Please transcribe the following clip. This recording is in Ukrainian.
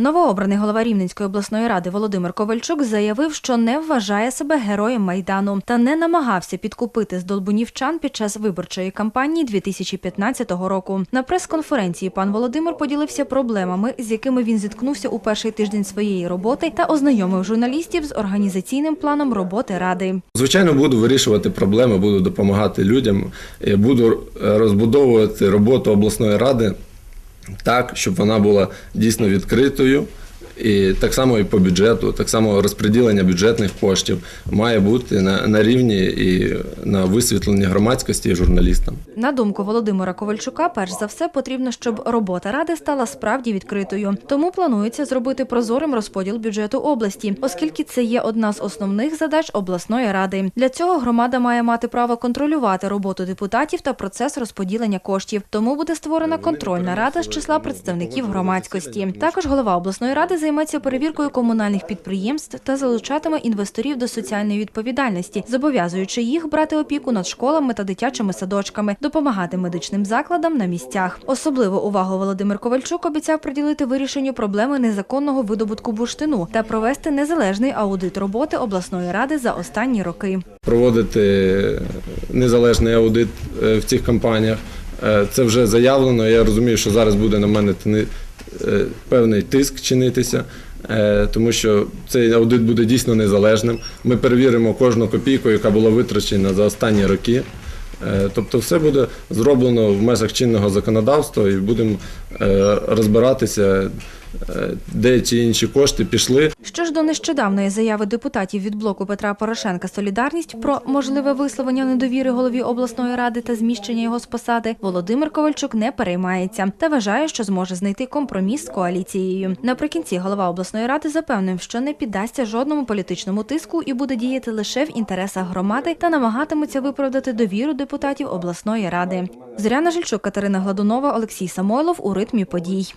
Новообраний голова Рівненської обласної ради Володимир Ковальчук заявив, що не вважає себе героєм майдану та не намагався підкупити здолбунівчан під час виборчої кампанії 2015 року. На прес-конференції пан Володимир поділився проблемами, з якими він зіткнувся у перший тиждень своєї роботи, та ознайомив журналістів з організаційним планом роботи ради. Звичайно, буду вирішувати проблеми, буду допомагати людям, буду е, розбудовувати роботу обласної ради так, щоб вона була дійсно відкритою. І так само і по бюджету, так само розподілення бюджетних коштів має бути на, на рівні і на висвітленні громадськості і журналістам. На думку Володимира Ковальчука, перш за все потрібно, щоб робота ради стала справді відкритою. Тому планується зробити прозорим розподіл бюджету області, оскільки це є одна з основних задач обласної ради. Для цього громада має мати право контролювати роботу депутатів та процес розподілення коштів. Тому буде створена контрольна рада з числа представників громадськості. Також голова обласної ради займеться перевіркою комунальних підприємств та залучатиме інвесторів до соціальної відповідальності, зобов'язуючи їх брати опіку над школами та дитячими садочками, допомагати медичним закладам на місцях. Особливу увагу Володимир Ковальчук обіцяв приділити вирішенню проблеми незаконного видобутку бурштину та провести незалежний аудит роботи обласної ради за останні роки. Проводити незалежний аудит е, в цих кампаніях. Е, Це вже заявлено. Я розумію, що зараз буде на мене певний тиск чинитися, е, тому що цей аудит буде дійсно незалежним. Ми перевіримо кожну копійку, яка була витрачена за останні роки. Е, Тобто все буде зроблено в межах чинного законодавства і будемо е, розбиратися, е, де ті інші кошти пішли. Що ж до нещодавної заяви депутатів від блоку Петра Порошенка Солідарність про можливе висловлення недовіри голові обласної ради та зміщення його з посади, Володимир Ковальчук не переймається та вважає, що зможе знайти компроміс з коаліцією. Наприкінці голова обласної ради запевнив, що не піддасться жодному політичному тиску і буде діяти лише в інтересах громади та намагатиметься виправдати довіру депутатів обласної ради. Зоряна Жильчук, Катерина Гладунова, Олексій Самойлов у ритмі подій.